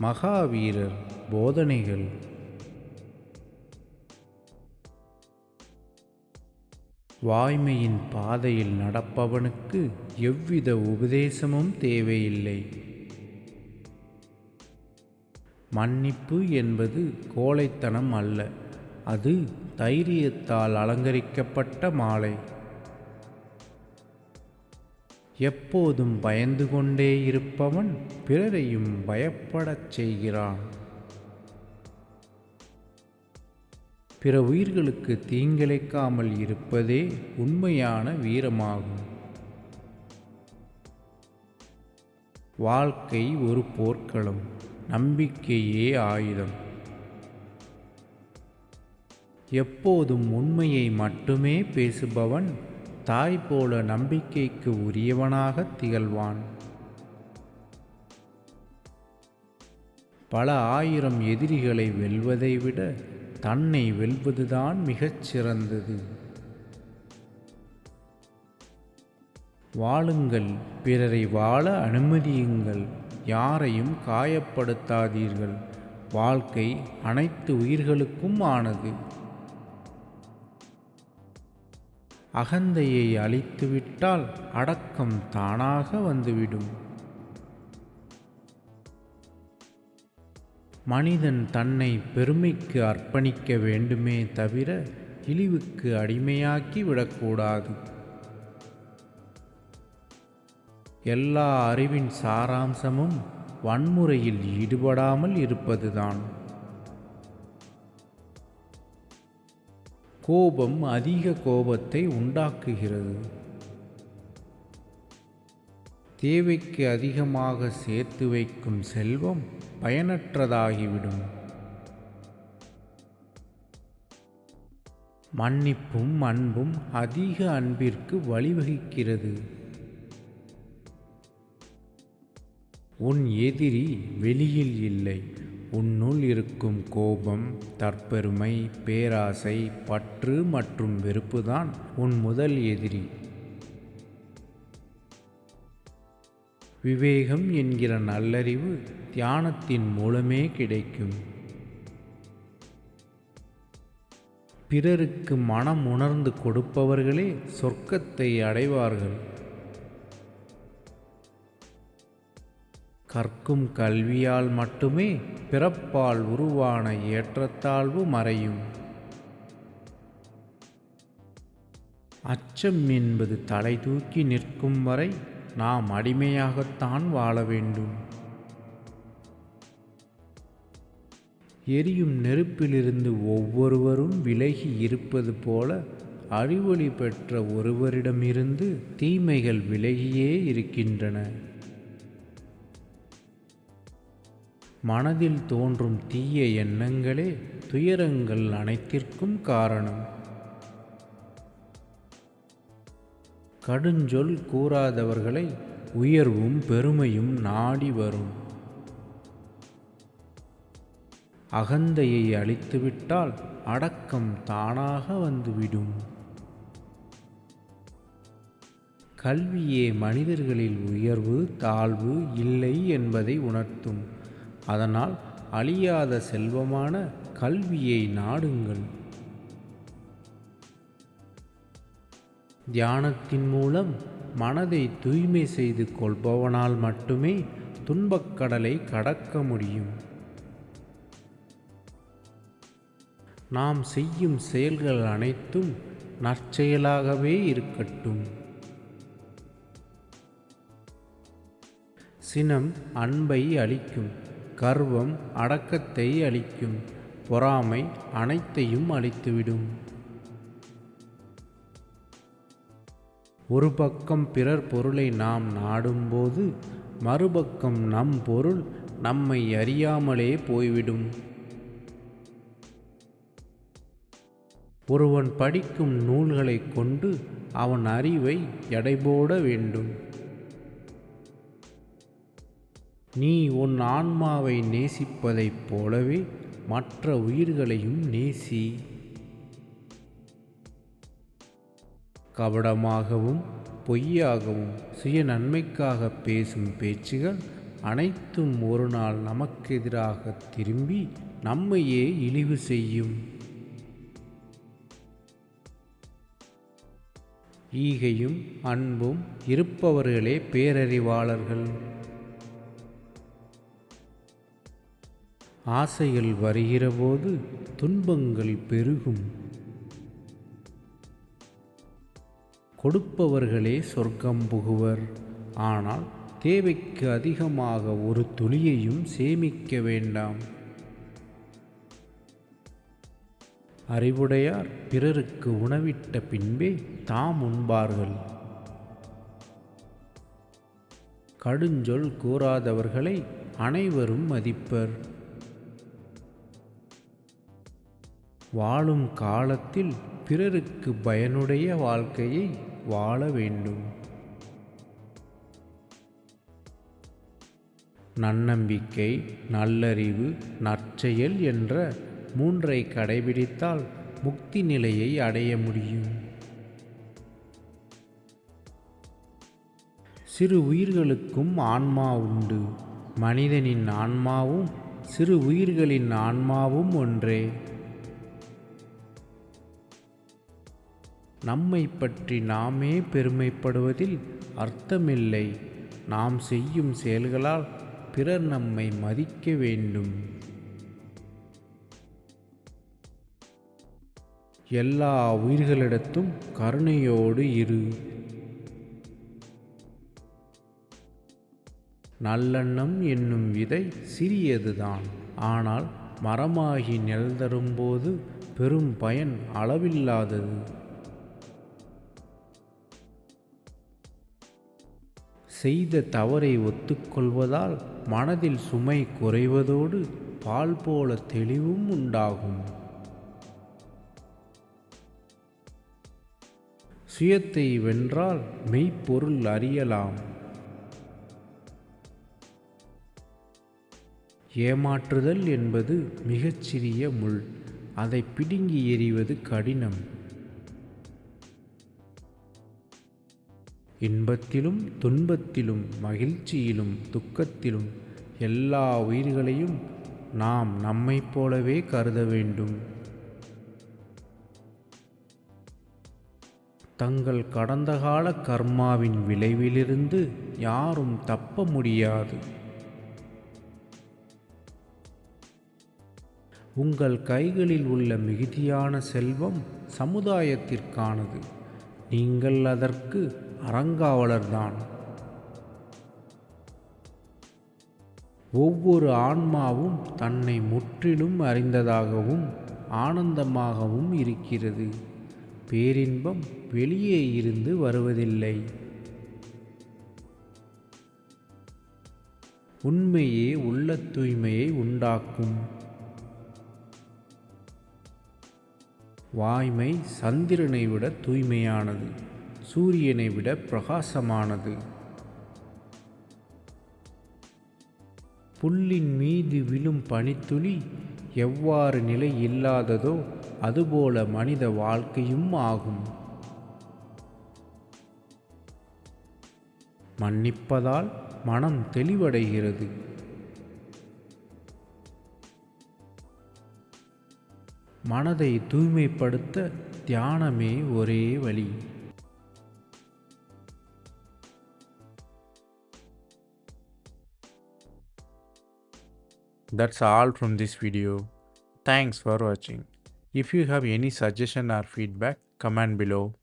மகாவீரர் போதனைகள். வாய்மையின் பாதையில் நடப்பவனுக்கு எவ்வித உபதேசமும் தேவையில்லை. மன்னிப்பு என்பது கோழைத்தனம் அல்ல. அது தைரியத்தால் அலங்கரிக்கப்பட்ட மாலை. எப்போதும் பயந்து கொண்டே இருப்பவன் பிறரையும் பயப்படச் செய்கிறான். பிற உயிர்களுக்கு தீங்கிழைக்காமல் இருப்பதே உண்மையான வீரமாகும். வாழ்க்கை ஒரு போர்க்களம் நம்பிக்கையே ஆயுதம். எப்போதும் உண்மையை மட்டுமே பேசுபவன் தாய் போல நம்பிக்கைக்கு உரியவனாக திகழ்வான். பல ஆயிரம் எதிரிகளை வெல்வதை விட தன்னை வெல்வதுதான் மிகச் சிறந்தது. வாழுங்கள் பிறரை வாழ அனுமதியுங்கள் யாரையும் காயப்படுத்தாதீர்கள். வாழ்க்கை அனைத்து உயிர்களுக்கும் ஆனது. அகந்தையை அழித்துவிட்டால் அடக்கம் தானாக வந்துவிடும். மனிதன் தன்னை பெருமைக்கு அர்ப்பணிக்க வேண்டுமே தவிர இழிவுக்கு அடிமையாக்கி விடக்கூடாது. எல்லா அறிவின் சாராம்சமும் வன்முறையில் ஈடுபடாமல் இருப்பதுதான். கோபம் அதிக கோபத்தை உண்டாக்குகிறது. தேவைக்கு அதிகமாக சேர்த்து வைக்கும் செல்வம் பயனற்றதாகிவிடும். மன்னிப்பும் அன்பும் அதிக அன்பிற்கு வழிவகுக்கிறது. உன் எதிரி வெளியில் இல்லை. உன்னுள் இருக்கும் கோபம் தற்பெருமை பேராசை பற்று மற்றும் வெறுப்புதான் உன் முதல் எதிரி. விவேகம் என்கிற நல்லறிவு தியானத்தின் மூலமே கிடைக்கும். பிறருக்கு மனம் உணர்ந்து கொடுப்பவர்களே சொர்க்கத்தை அடைவார்கள். கற்கும் கல்வியால் மட்டுமே பிறப்பால் உருவான ஏற்றத்தாழ்வு மறையும். அச்சம் என்பது தலை தூக்கி நிற்கும் வரை நாம் அடிமையாகத்தான் வாழ வேண்டும். எரியும் நெருப்பிலிருந்து ஒவ்வொருவரும் விலகி இருப்பது போல அறிவொளி பெற்ற ஒருவரிடமிருந்து தீமைகள் விலகியே இருக்கின்றன. மனதில் தோன்றும் தீய எண்ணங்களே துயரங்கள் அனைத்திற்கும் காரணம். கடுஞ்சொல் கூறாதவர்களை உயர்வும் பெருமையும் நாடி வரும். அகந்தையை அழித்துவிட்டால் அடக்கம் தானாக வந்துவிடும். கல்வியே மனிதர்களில் உயர்வு தாழ்வு இல்லை என்பதை உணர்த்தும். அதனால் அழியாத செல்வமான கல்வியை நாடுங்கள். தியானத்தின் மூலம் மனதை தூய்மை செய்து கொள்பவனால் மட்டுமே துன்பக்கடலை கடக்க முடியும். நாம் செய்யும் செயல்கள் அனைத்தும் நற்செயலாகவே இருக்கட்டும். சினம் அன்பை அளிக்கும். கர்வம் அடக்கத்தை அளிக்கும். பொறாமை அனைத்தையும் அழித்துவிடும். ஒரு பக்கம் பிறர் பொருளை நாம் நாடும்போது மறுபக்கம் நம் பொருள் நம்மை அறியாமலே போய்விடும். ஒருவன் படிக்கும் நூல்களைக் கொண்டு அவன் அறிவை எடைபோட வேண்டும். நீ உன் ஆன்மாவை நேசிப்பதைப் போலவே மற்ற உயிர்களையும் நேசி. கபடமாகவும் பொய்யாகவும் சுய நன்மைக்காக பேசும் பேச்சுகள் அனைத்தும் ஒரு நாள் நமக்கெதிராக திரும்பி நம்மையே இழிவு செய்யும். ஈகையும் அன்பும் இருப்பவர்களே பேரறிவாளர்கள். ஆசைகள் வருகிறபோது துன்பங்கள் பெருகும். கொடுப்பவர்களே சொர்க்கம் புகுவர். ஆனால் தேவைக்கு அதிகமாக ஒரு துளியையும் சேமிக்க வேண்டாம். அறிவுடையார் பிறருக்கு உணவிட்ட பின்பே தாம் உண்பார்கள். கடுஞ்சொல் கூறாதவர்களை அனைவரும் மதிப்பர். வாழும் காலத்தில் பிறருக்கு பயனுடைய வாழ்க்கையை வாழ வேண்டும். நன்னம்பிக்கை நல்லறிவு நற்செயல் என்ற மூன்றை கடைபிடித்தால் முக்தி நிலையை அடைய முடியும். சிறு உயிர்களுக்கும் ஆன்மா உண்டு. மனிதனின் ஆன்மாவும் சிறு உயிர்களின் ஆன்மாவும் ஒன்றே. நம்மை பற்றி நாமே பெருமைப்படுவதில் அர்த்தமில்லை. நாம் செய்யும் செயல்களால் பிறர் நம்மை மதிக்க வேண்டும். எல்லா உயிர்களிடத்தும் கருணையோடு இரு. நல்லெண்ணம் என்னும் விதை சிறியதுதான். ஆனால் மரமாகி நெல் தரும்போது பெரும் பயன் அளவில்லாதது. செய்த தவறை ஒத்துக்கொள்வதால் மனதில் சுமை குறைவதோடு பால் போல தெளிவும் உண்டாகும். சுயத்தை வென்றால் மெய்ப்பொருள் அறியலாம். ஏமாற்றுதல் என்பது மிகச்சிறிய முள். அதை பிடுங்கி எறிவது கடினம். இன்பத்திலும் துன்பத்திலும் மகிழ்ச்சியிலும் துக்கத்திலும் எல்லா உயிர்களையும் நாம் நம்மைப் போலவே கருத வேண்டும். தங்கள் கடந்த கால கர்மாவின் விளைவிலிருந்து யாரும் தப்ப முடியாது. உங்கள் கைகளில் உள்ள மிகுதியான செல்வம் சமுதாயத்திற்கானது. நீங்கள் அதற்கு அறங்காவலர்தான் ஒவ்வொரு ஆன்மாவும் தன்னை முற்றிலும் அறிந்ததாகவும் ஆனந்தமாகவும் இருக்கிறது. பேரின்பம் வெளியே இருந்து வருவதில்லை. உண்மையே உள்ள தூய்மையை உண்டாக்கும். வாய்மை சந்திரனை விட தூய்மையானது. சூரியனை விட பிரகாசமானது. புல்லின் மீது விழும் பனித்துளி எவ்வாறு நிலை இல்லாததோ அதுபோல மனித வாழ்க்கையும் ஆகும். மன்னிப்பதால் மனம் தெளிவடைகிறது. மனதை தூய்மைப்படுத்த தியானமே ஒரே வழி. That's all from this video. Thanks for watching. If you have any suggestion or feedback, comment below.